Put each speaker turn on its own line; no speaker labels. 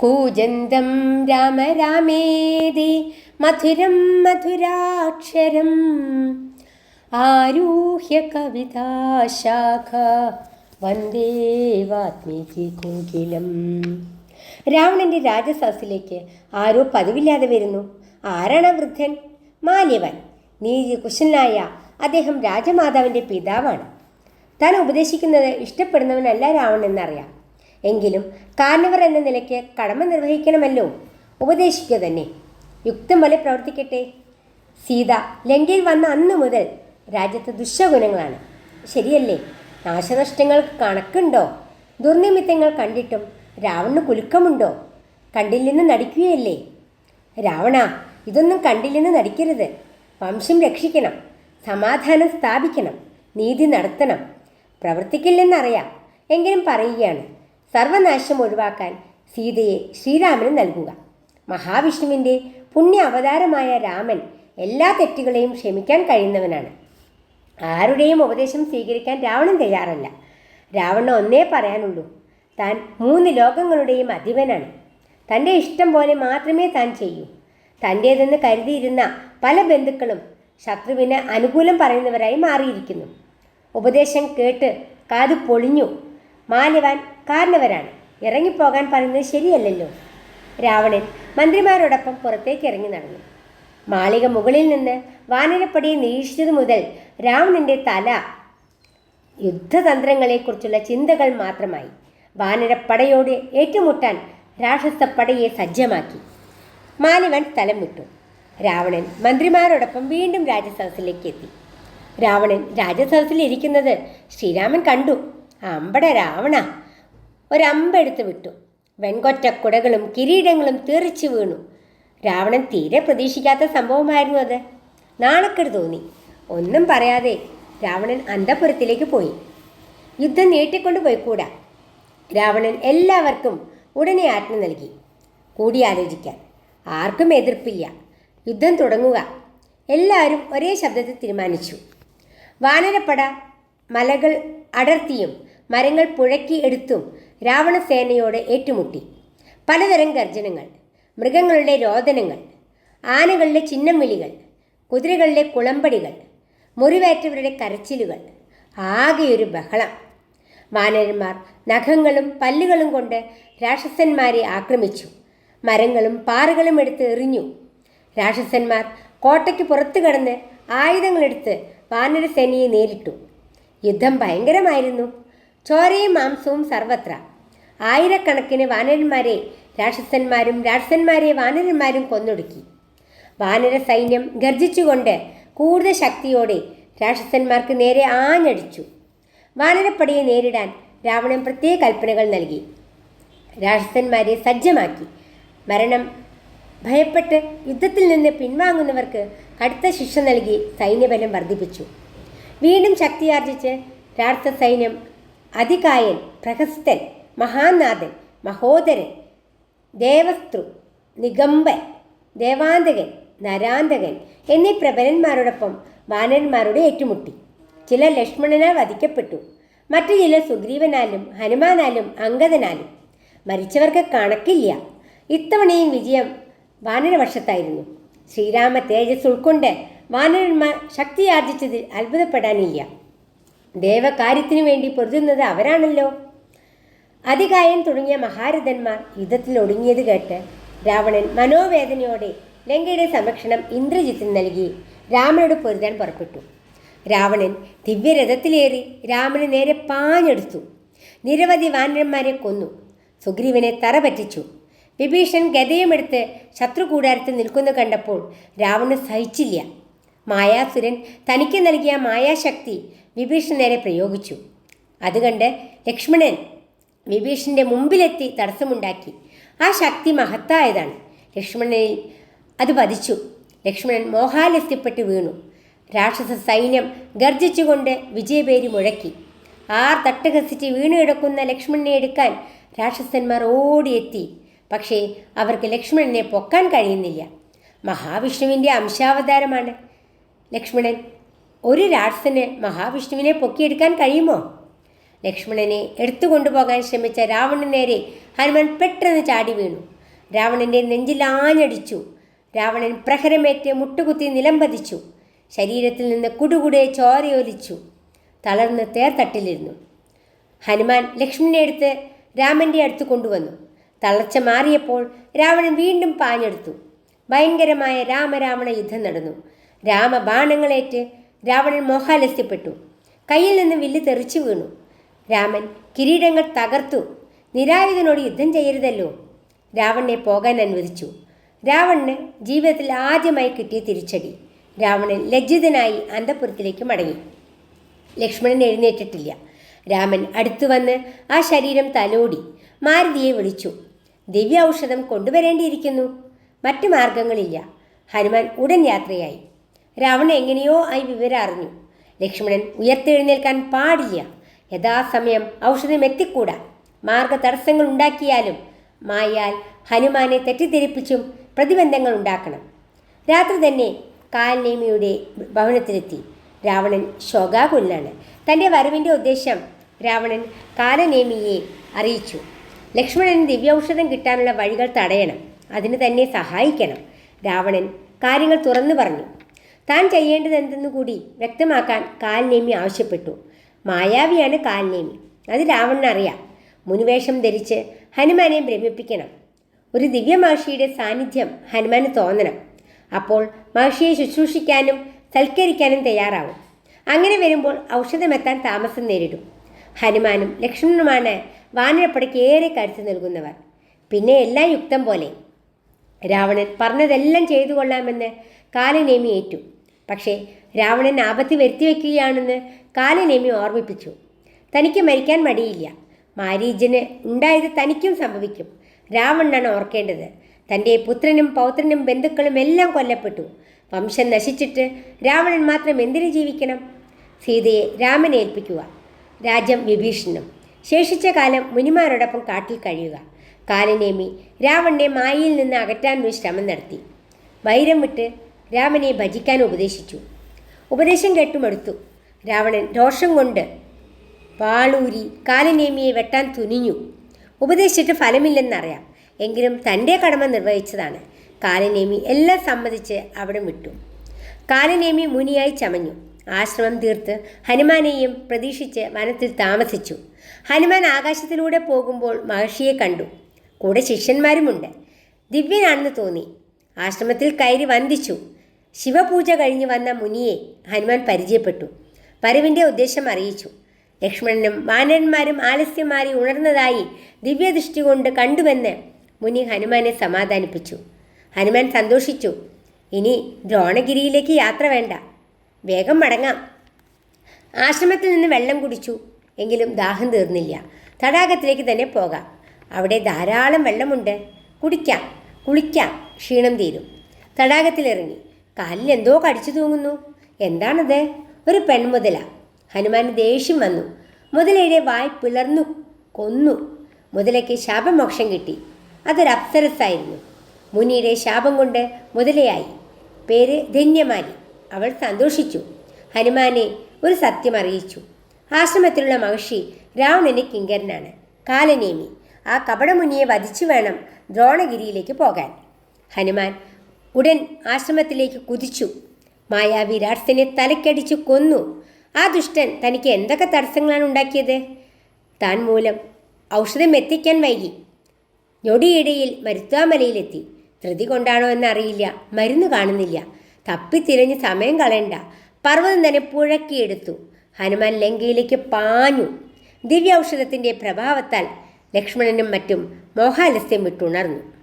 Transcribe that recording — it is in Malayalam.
കൂജന്തം രാമ രാമേതി മധുരം മധുരാക്ഷരം. ആരൂഹ്യ കവിതാശാഖ വന്ദേ വാത്മീകി കുങ്കിലം. രാവണന്റെ രാജസാസിലേക്ക് ആരോ പതിവില്ലാതെ വരുന്നു. ആരാണ് വൃദ്ധൻ? മാല്യവൻ നീതി കുശനായ അദ്ദേഹം രാജമാതാവിന്റെ പിതാവാണ്. താൻ ഉപദേശിക്കുന്നത് ഇഷ്ടപ്പെടുന്നവനല്ല രാവണൻ എന്നറിയാം. എങ്കിലും കാരണവർ എന്ന നിലയ്ക്ക് കടമ നിർവഹിക്കണമല്ലോ. ഉപദേശിക്കുക തന്നെ. യുക്തം പോലെ പ്രവർത്തിക്കട്ടെ. സീത ലങ്കയിൽ വന്ന അന്നു മുതൽ രാജ്യത്ത് ദുശ്ശഗുണങ്ങളാണ് ശരിയല്ലേ? നാശനഷ്ടങ്ങൾക്ക് കണക്കുണ്ടോ? ദുർനിമിത്തങ്ങൾ കണ്ടിട്ടും രാവണന് കുലുക്കമുണ്ടോ? കണ്ടില്ലെന്ന് നടിക്കുകയല്ലേ? രാവണ ഇതൊന്നും കണ്ടില്ലെന്ന് നടിക്കരുത്. വംശം രക്ഷിക്കണം. സമാധാനം സ്ഥാപിക്കണം. നീതി നടത്തണം. പ്രവർത്തിക്കില്ലെന്നറിയാം. എങ്കിലും പറയുകയാണ്. സർവനാശം ഒഴിവാക്കാൻ സീതയെ ശ്രീരാമന് നൽകുക. മഹാവിഷ്ണുവിന്റെ പുണ്യ അവതാരമായ രാമൻ എല്ലാ തെറ്റുകളെയും ക്ഷമിക്കാൻ കഴിയുന്നവനാണ്. ആരുടെയും ഉപദേശം സ്വീകരിക്കാൻ രാവണൻ തയ്യാറല്ല. രാവണൻ ഒന്നേ പറയാനുള്ളൂ താൻ മൂന്ന് ലോകങ്ങളുടെയും അധിപനാണ്. തന്റെ ഇഷ്ടം പോലെ മാത്രമേ താൻ ചെയ്യൂ. തന്റേതെന്ന് കരുതിയിരുന്ന പല ബന്ധുക്കളും ശത്രുവിന് അനുകൂലം പറയുന്നവരായി മാറിയിരിക്കുന്നു. ഉപദേശം കേട്ട് കാത് പൊളിഞ്ഞു. മാല്യവാൻ കാരണവരാണ്. ഇറങ്ങിപ്പോകാൻ പറയുന്നത് ശരിയല്ലല്ലോ. രാവണൻ മന്ത്രിമാരോടൊപ്പം പുറത്തേക്ക് ഇറങ്ങി നടന്നു. മാളിക മുകളിൽ നിന്ന് വാനരപ്പടിയെ നിരീക്ഷിച്ചതു മുതൽ രാവണന്റെ തല യുദ്ധതന്ത്രങ്ങളെക്കുറിച്ചുള്ള ചിന്തകൾ മാത്രമായി. വാനരപ്പടയോട് ഏറ്റുമുട്ടാൻ രാക്ഷസപ്പടയെ സജ്ജമാക്കി. മാലിവൻ സ്ഥലം വിട്ടു. രാവണൻ മന്ത്രിമാരോടൊപ്പം വീണ്ടും രാജസദസ്സിലേക്ക് എത്തി. രാവണൻ രാജസദസ്സിൽ ഇരിക്കുന്നത് ശ്രീരാമൻ കണ്ടു. അമ്പട രാവണ. ഒരമ്പെടുത്ത് വിട്ടു. വെൺകൊറ്റ കുടകളും കിരീടങ്ങളും തെറിച്ചു വീണു. രാവണൻ തീരെ പ്രതീക്ഷിക്കാത്ത സംഭവമായിരുന്നു അത്. നാണക്കെട് തോന്നി. ഒന്നും പറയാതെ രാവണൻ അന്തപുരത്തിലേക്ക് പോയി. യുദ്ധം നീട്ടിക്കൊണ്ടു പോയിക്കൂടാ രാവണൻ എല്ലാവർക്കും ഉടനെ ആജ്ഞ നൽകി. കൂടിയാലോചിക്കാൻ ആർക്കും എതിർപ്പില്ല. യുദ്ധം തുടങ്ങുക. എല്ലാവരും ഒരേ ശബ്ദത്തിൽ തീരുമാനിച്ചു. വാനരപ്പട മലകൾ അടർത്തിയും മരങ്ങൾ പുഴക്കി എടുത്തും രാവണസേനയോട് ഏറ്റുമുട്ടി. പലതരം ഗർജനങ്ങൾ മൃഗങ്ങളുടെ രോദനങ്ങൾ ആനകളുടെ ചിഹ്നം വിളികൾ കുതിരകളുടെ കുളമ്പടികൾ മുറിവേറ്റവരുടെ കരച്ചിലുകൾ ആകെയൊരു ബഹളം. വാനരന്മാർ നഖങ്ങളും പല്ലുകളും കൊണ്ട് രാക്ഷസന്മാരെ ആക്രമിച്ചു. മരങ്ങളും പാറകളും എടുത്ത് എറിഞ്ഞു. രാക്ഷസന്മാർ കോട്ടയ്ക്ക് പുറത്തു കടന്ന് ആയുധങ്ങളെടുത്ത് വാനരസേനയെ നേരിട്ടു. യുദ്ധം ഭയങ്കരമായിരുന്നു. ചോരയും മാംസവും സർവത്ര. ആയിരക്കണക്കിന് വാനരന്മാരെ രാക്ഷസന്മാരും രാക്ഷസന്മാരെ വാനരന്മാരും കൊന്നൊടുക്കി. വാനര സൈന്യം ഗർജിച്ചുകൊണ്ട് കൂടുതൽ ശക്തിയോടെ രാക്ഷസന്മാർക്ക് നേരെ ആഞ്ഞടിച്ചു. വാനരപ്പടയെ നേരിടാൻ രാവണൻ പ്രത്യേക കൽപ്പനകൾ നൽകി. രാക്ഷസന്മാരെ സജ്ജമാക്കി. മരണം ഭയപ്പെട്ട് യുദ്ധത്തിൽ നിന്ന് പിൻവാങ്ങുന്നവർക്ക് കടുത്ത ശിക്ഷ നൽകി സൈന്യബലം വർദ്ധിപ്പിച്ചു. വീണ്ടും ശക്തിയാർജിച്ച് രാക്ഷസ സൈന്യം അതികായൻ പ്രഹസ്തൻ മഹാനാഥൻ മഹോദരൻ ദേവസ്തൃ നിഗംബൻ ദേവാന്തകൻ നരാന്തകൻ എന്നീ പ്രബലന്മാരോടൊപ്പം വാനന്മാരുടെ ഏറ്റുമുട്ടി. ചില ലക്ഷ്മണനാൽ വധിക്കപ്പെട്ടു. മറ്റു ചില സുഗ്രീവനാലും ഹനുമാനാലും അങ്കദനാലും മരിച്ചവർക്ക് കണക്കില്ല. ഇത്തവണയും വിജയം വാനരവർഷത്തായിരുന്നു ശ്രീരാമ തേജസ് ഉൾക്കൊണ്ട് വാനരന്മാർ ശക്തിയാർജിച്ചതിൽ അത്ഭുതപ്പെടാനില്ല. ദേവകാര്യത്തിനു വേണ്ടി പൊരുതുന്നത് അവരാണല്ലോ. അതികായം തുടങ്ങിയ മഹാരഥന്മാർ യുദ്ധത്തിൽ ഒടുങ്ങിയത് കേട്ട് രാവണൻ മനോവേദനയോടെ ലങ്കയുടെ സംരക്ഷണം ഇന്ദ്രജിത്തിന് നൽകി രാമനോട് പൊരുതാൻ പുറപ്പെട്ടു. രാവണൻ ദിവ്യരഥത്തിലേറി രാമന് നേരെ പാഞ്ഞെടുത്തു. നിരവധി വാനരന്മാരെ കൊന്നു. സുഗ്രീവനെ തറ പറ്റിച്ചു. വിഭീഷൺ ഗതയുമെടുത്ത് ശത്രു കൂടാരത്തിൽ നിൽക്കുന്നു കണ്ടപ്പോൾ രാവണൻ സഹിച്ചില്ല. മായാസുരൻ തനിക്ക് നൽകിയ മായാശക്തി വിഭീഷണരെ പ്രയോഗിച്ചു. അതുകണ്ട് ലക്ഷ്മണൻ വിഭീഷണന്റെ മുമ്പിലെത്തി തടസ്സമുണ്ടാക്കി. ആ ശക്തി മഹത്തായതാണ്. ലക്ഷ്മണനിൽ അത് പതിച്ചു ലക്ഷ്മണൻ മോഹാലസ്യപ്പെട്ട് വീണു. രാക്ഷസ സൈന്യം ഗർജിച്ചുകൊണ്ട് വിജയപേരി മുഴക്കി. ആർ തട്ടുകസിച്ച് വീണു കിടക്കുന്ന ലക്ഷ്മണനെ എടുക്കാൻ രാക്ഷസന്മാർ ഓടിയെത്തി. പക്ഷേ അവർക്ക് ലക്ഷ്മണനെ പൊക്കാൻ കഴിയുന്നില്ല. മഹാവിഷ്ണുവിന്റെ അംശാവതാരമാണ്. ലക്ഷ്മണൻ ഒരു രാക്ഷസന് മഹാവിഷ്ണുവിനെ പൊക്കിയെടുക്കാൻ കഴിയുമോ? ലക്ഷ്മണനെ എടുത്തുകൊണ്ടുപോകാൻ ശ്രമിച്ച രാവണന് നേരെ ഹനുമാൻ പെട്ടെന്ന് ചാടി വീണു. രാവണന്റെ നെഞ്ചിലാഞ്ഞടിച്ചു രാവണൻ പ്രഹരമേറ്റ് മുട്ടുകുത്തി നിലംപതിച്ചു ശരീരത്തിൽ നിന്ന് കുടുകുടെ ചോരയൊലിച്ചു. തളർന്ന് തേർത്തട്ടിലിരുന്നു. ഹനുമാൻ ലക്ഷ്മണനെ എടുത്ത് രാമന്റെ അടുത്ത് കൊണ്ടുവന്നു. തളർച്ച മാറിയപ്പോൾ രാവണൻ വീണ്ടും പാഞ്ഞെടുത്തു. ഭയങ്കരമായ രാമരാവണ യുദ്ധം നടന്നു. രാമബാണങ്ങളേറ്റ് രാവണൻ മോഹാലസ്യപ്പെട്ടു. കയ്യിൽ നിന്ന് വില്ല് തെറിച്ചു വീണു. രാമൻ കിരീടങ്ങൾ തകർത്തു. നിരായുധനോട് യുദ്ധം ചെയ്യരുതല്ലോ. രാവണനെ പോകാൻ അനുവദിച്ചു. രാവണന് ജീവിതത്തിൽ ആദ്യമായി കിട്ടിയ തിരിച്ചടി. രാവണൻ ലജ്ജിതനായി അന്തപുരത്തിലേക്ക് മടങ്ങി. ലക്ഷ്മണൻ എഴുന്നേറ്റിട്ടില്ല. രാമൻ അടുത്തു വന്ന് ആ ശരീരം തലോടി മാരുതിയെ വിളിച്ചു. ദിവ്യ ഔഷധം കൊണ്ടുവരേണ്ടിയിരിക്കുന്നു. മറ്റു മാർഗങ്ങളില്ല ഹനുമാൻ ഉടൻ യാത്രയായി. രാവണൻ എങ്ങനെയോ ആയി വിവരം അറിഞ്ഞു. ലക്ഷ്മണൻ ഉയർത്തെഴുന്നേൽക്കാൻ പാടില്ല. യഥാസമയം ഔഷധം എത്തിക്കൂടാ. മാർഗ തടസ്സങ്ങൾ ഉണ്ടാക്കിയാലും മായാൽ ഹനുമാനെ തെറ്റിദ്ധരിപ്പിച്ചും പ്രതിബന്ധങ്ങൾ ഉണ്ടാക്കണം. രാത്രി തന്നെ കാൽനേമിയുടെ ഭവനത്തിലെത്തി. രാവണൻ ശോകാകുലനാണ്. തന്റെ വരവിന്റെ ഉദ്ദേശം രാവണൻ കാലനേമിയെ അറിയിച്ചു. ലക്ഷ്മണന് ദിവ്യൌഷധം കിട്ടാനുള്ള വഴികൾ തടയണം. അതിന് തന്നെ സഹായിക്കണം. രാവണൻ കാര്യങ്ങൾ തുറന്നു പറഞ്ഞു. താൻ ചെയ്യേണ്ടത് എന്തെന്ന് കൂടി വ്യക്തമാക്കാൻ കാൽനേമി ആവശ്യപ്പെട്ടു. മായാവിയാണ് കാൽനേമി അത് രാവണനറിയാം മുനുവേഷം ധരിച്ച് ഹനുമാനെ ഭ്രമിപ്പിക്കണം. ഒരു ദിവ്യ മഹർഷിയുടെ സാന്നിധ്യം ഹനുമാന് തോന്നണം. അപ്പോൾ മഹർഷിയെ ശുശ്രൂഷിക്കാനും സൽക്കരിക്കാനും തയ്യാറാവും. അങ്ങനെ വരുമ്പോൾ ഔഷധമെത്താൻ താമസം നേരിടും. ഹനുമാനും ലക്ഷ്മണനുമാണ് വാനരപ്പടയ്ക്ക് ഏറെ കരുത്ത് നൽകുന്നവർ. പിന്നെ എല്ലാം യുക്തം പോലെ. രാവണൻ പറഞ്ഞതെല്ലാം ചെയ്തു കൊള്ളാമെന്ന് കാലനേമി ഏറ്റു. പക്ഷേ രാവണൻ ആപത്തി വരുത്തിവെക്കുകയാണെന്ന് കാലനേമി ഓർമ്മിപ്പിച്ചു. തനിക്ക് മരിക്കാൻ മടിയില്ല. മാരീജന് ഉണ്ടായത് തനിക്കും സംഭവിക്കും. രാവണനാണ് ഓർക്കേണ്ടത്. തന്റെ പുത്രനും പൗത്രനും ബന്ധുക്കളും എല്ലാം കൊല്ലപ്പെട്ടു. വംശം നശിച്ചിട്ട് രാവണൻ മാത്രം എന്തിനു ജീവിക്കണം? സീതയെ രാമനെ ഏൽപ്പിക്കുക. രാജ്യം വിഭീഷണനും. ശേഷിച്ച കാലം മുനിമാരോടൊപ്പം കാട്ടിൽ കഴിയുക. കാലനേമി രാവണനെ മായയിൽ നിന്ന് അകറ്റാനൊരു ശ്രമം നടത്തി. വൈരം വിട്ട് രാമനെ ഭജിക്കാൻ ഉപദേശിച്ചു. ഉപദേശം കേട്ടുമെടുത്തു രാവണൻ രോഷം കൊണ്ട് പാളൂരി കാലനേമിയെ വെട്ടാൻ തുനിഞ്ഞു. ഉപദേശിച്ചിട്ട് ഫലമില്ലെന്നറിയാം. എങ്കിലും തന്റെ കടമ നിർവഹിച്ചതാണ്. കാലനേമി എല്ലാം സമ്മതിച്ച് അവിടെ വിട്ടു. കാലനേമി മുനിയായി ചമഞ്ഞു. ആശ്രമം തീർത്ത് ഹനുമാനെയും പ്രതീക്ഷിച്ച് വനത്തിൽ താമസിച്ചു. ഹനുമാൻ ആകാശത്തിലൂടെ പോകുമ്പോൾ മഹർഷിയെ കണ്ടു. കൂടെ ശിഷ്യന്മാരുമുണ്ട്. ദിവ്യനാണെന്ന് തോന്നി. ആശ്രമത്തിൽ കയറി വന്ദിച്ചു. ശിവപൂജ കഴിഞ്ഞ് വന്ന മുനിയെ ഹനുമാൻ പരിചയപ്പെട്ടു. വരവിന്റെ ഉദ്ദേശം അറിയിച്ചു. ലക്ഷ്മണനും വാനന്മാരും ആലസ്യമാരി ഉണർന്നതായി ദിവ്യദൃഷ്ടി കൊണ്ട് കണ്ടുവെന്ന് മുനി ഹനുമാനെ സമാധാനിപ്പിച്ചു. ഹനുമാൻ സന്തോഷിച്ചു. ഇനി ദ്രോണഗിരിയിലേക്ക് യാത്ര വേണ്ട. വേഗം മടങ്ങാം. ആശ്രമത്തിൽ നിന്ന് വെള്ളം കുടിച്ചു. എങ്കിലും ദാഹം തീർന്നില്ല. തടാകത്തിലേക്ക് തന്നെ പോകാം. അവിടെ ധാരാളം വെള്ളമുണ്ട്. കുടിക്കാം. കുളിക്കാം. ക്ഷീണം തീരും. തടാകത്തിലിറങ്ങി. കാലിൽ എന്തോ കടിച്ചു തൂങ്ങുന്നു. എന്താണത്? ഒരു പെൺമുതല. ഹനുമാൻ ദേഷ്യം വന്നു. മുതലയുടെ വായ് പിളർന്നു കൊന്നു. മുതലയ്ക്ക് ശാപമോക്ഷം കിട്ടി. അതൊരു അപ്സരസായിരുന്നു മുനിയുടെ ശാപം കൊണ്ട് മുതലയായി. പേര് ധന്യമാരി അവൾ സന്തോഷിച്ചു. ഹനുമാനെ ഒരു സത്യം അറിയിച്ചു. ആശ്രമത്തിലുള്ള മഹർഷി രാവണന്റെ കിങ്കരനാണ്. കാലനേമി. ആ കപടമുനിയെ വധിച്ചു വേണം ദ്രോണഗിരിയിലേക്ക് പോകാൻ. ഹനുമാൻ ഉടൻ ആശ്രമത്തിലേക്ക് കുതിച്ചു. മായാവി രാട്സനെ തലക്കടിച്ചു കൊന്നു. ആ ദുഷ്ടൻ തനിക്ക് എന്തൊക്കെ തടസ്സങ്ങളാണ് ഉണ്ടാക്കിയത്? താൻ മൂലം ഔഷധം എത്തിക്കാൻ വൈകി. ഞൊടിയിടയിൽ മരുത്വാമലയിലെത്തി. ധൃതി കൊണ്ടാണോ എന്നറിയില്ല. മരുന്ന് കാണുന്നില്ല. തപ്പിത്തിരഞ്ഞ് സമയം കളയണ്ട. പർവതം തന്നെ പുഴക്കിയെടുത്തു. ഹനുമാൻ ലങ്കയിലേക്ക് പാഞ്ഞു. ദിവ്യ ഔഷധത്തിന്റെ പ്രഭാവത്താൽ ലക്ഷ്മണനും മറ്റും മോഹാലസ്യം വിട്ടുണർന്നു.